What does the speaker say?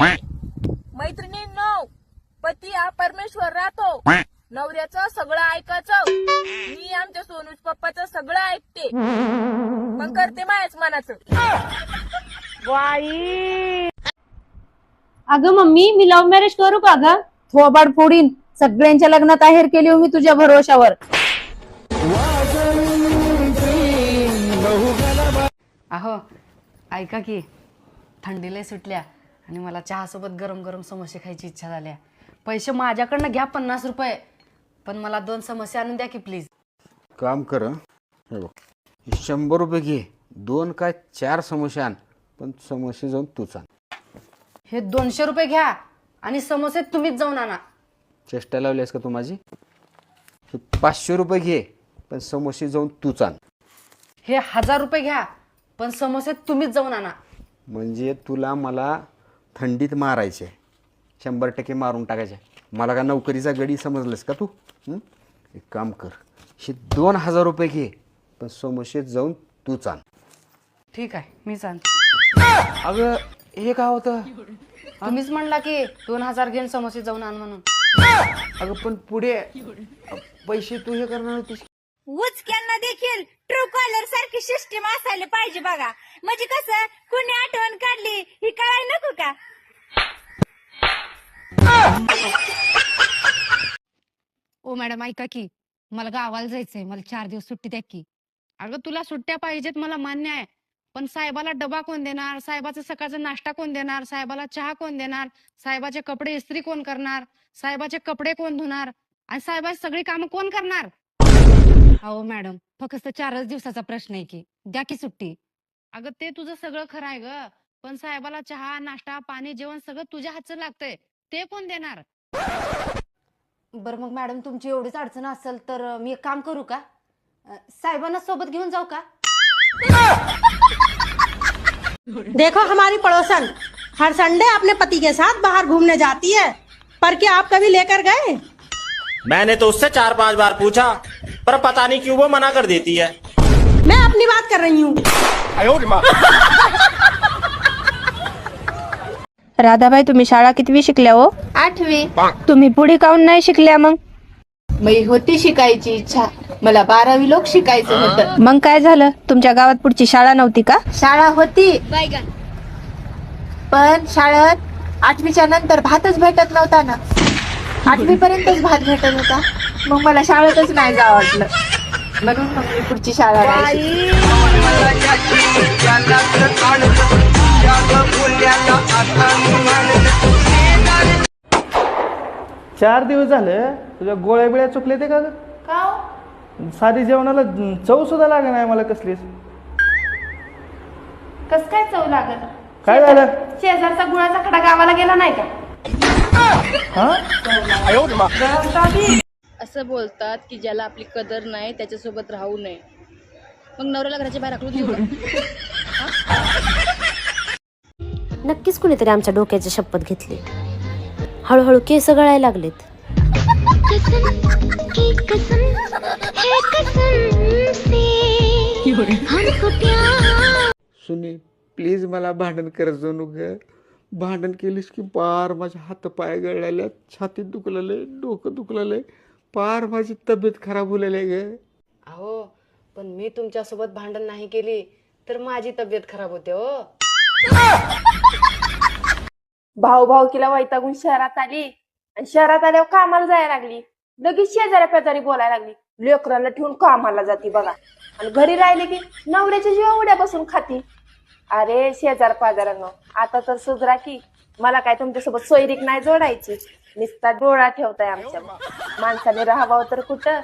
मैत्रिणींनो पती हा परमेश्वर राहतो. नवऱ्याचं सगळं ऐकायचं. मी आमच्या सोनूज पप्पाचं सगळं ऐकते. पण करते मायाच मनाचं. अगं मम्मी मी लव्ह मॅरेज करू का ग? थोबाड फोडीन. सगळ्यांच्या लग्नात आहेर केली हो मी तुझ्या भरोशावर अहो ऐका की थंडीला सुटल्या. आणि मला चहासोबत गरम गरम समोसे खायची इच्छा झाल्या. पैसे माझ्याकडनं घ्या पन्नास रुपये. पण मला दोन समोसे आणून द्या की प्लीज काम कर हं. हे बघ. हे शंभर रुपये घे. दोन काय चार समोसे आण. पण समोसे जाऊन तूच आण. हे दोनशे रुपये घ्या आणि समोसे तुम्हीच जाऊन आणा. चेष्टा लावलीस का तू माझी? हे पाचशे रुपये घे पण समोसे जाऊन तूच आण. हे हजार रुपये घ्या पण समोसे तुम्हीच जाऊन आणा. म्हणजे तुला मला थंडीत मारायचे. शंभर टक्के मारून टाकायचे. मला का नोकरीचा गडी समजलंस का तू? हं? एक काम कर. हे दोन हजार रुपये घे पण समोसे जाऊन तूच आण ठीक आहे मीच आणते अगं हे काय होतं? तुम्हीच म्हणला की दोन हजार घेऊन समोसे जाऊन आण म्हणून. अगं पण पुढे पैसे तू हे करणार होतीस उचक्यांना देखील ट्रू कॉलर सारखी सिस्टीम असायला पाहिजे बघा. म्हणजे कसं कुणी आठवण काढली ही कळाय नको का? ओ मॅडम ऐका की. मला गावाला जायचंय. मला चार दिवस सुट्टी द्या की. अगं तुला सुट्ट्या पाहिजेत मला मान्य आहे. पण साहेबाला डबा कोण देणार? साहेबाचा सकाळचा नाश्ता कोण देणार? साहेबाला चहा कोण देणार? साहेबाचे कपडे इस्त्री कोण करणार? साहेबाचे कपडे कोण धुणार? आणि साहेबाची सगळी कामं कोण करणार? अहो मॅडम फक्त चारच दिवसाचा प्रश्न आहे की. द्या की सुट्टी. अगं ते तुझं सगळं खरं आहे ग. पण साहेबाला चहा नाश्ता पाणी जेवण सगळं तुझ्या हातचं लागतंय. ते कोण देणार? बरं मग मॅडम तुमची एवढीच अडचण असेल तर मी एक काम करू का? अं, साहेबांना सोबत घेऊन जाऊ का? देखो हमारी पड़ोसन हर संडे अपने पति के साथ बाहर घूमने जाती है। पर क्या आप कभी लेकर गए? मैंने तो उससे चार पांच बार पूछा। पर पता नहीं क्यों वो मना कर देती है। मैं अपनी बात कर रही हूँ। राधाबाई तुम्ही शाळा कितवी शिकल्या हो? आठवी. तुम्ही पुढे काऊन नाही शिकल्या मग? मी होती शिकायची इच्छा. मला बारावी लोक शिकायचं होतं. मग काय झालं? तुमच्या गावात पुढची शाळा नव्हती का? शाळा होती. पण शाळेत आठवीच्या नंतर भातच भेटत नव्हता ना. आठवी पर्यंतच भात भेटत होता. मग मला शाळेतच नाही जा वाटलं. म्हणून मग मी पुढची शाळा नाही. चार दिवस झालं तुझ्या गोळ्या बिळ्या चुकले ते का ग? साधी जेवणाला चव सुद्धा लागे नाही मला कसलीच. कस काय चव लागत? काय झालं? शेजारचा गुळाचा खडा गावाला गेला नाही का? हा? असं बोलतात की ज्याला आपली कदर नाही त्याच्यासोबत राहू नये. मग नवऱ्याला घराच्या बाहेर आखलून देऊ का? नक्कीच कुणीतरी आमच्या डोक्याची शपथ घेतली. हळूहळू केस गळायला लागलेत. सुनी प्लीज मला भांडण करत जाऊ नको भांडण केलीस की पार माझ्या हात पाय गळलेल्या छातीत दुखलेलं डोकं दुखलेलं. पार माझी तब्येत खराब होलेली आहे ग. अहो पण मी तुमच्यासोबत भांडण नाही केली तर माझी तब्येत खराब होते हो. भाऊ भाऊकीला वैतागून शहरात आली आणि शहरात आल्यावर कामाला जायला लागली. लगेच शेजाऱ्या पेजारी बोलायला लागली. लेकराला ठेवून कामाला जाती बघा. आणि घरी राहिले की नवऱ्याच्या जीवा उड्या बसून खाती. अरे शेजार पाजारांनो आता तर सुधरा की मला काय तुमच्यासोबत सोयरीक नाही जोडायची. नुसता डोळा ठेवताय आमच्या. माणसाने राहावं तर कुठं?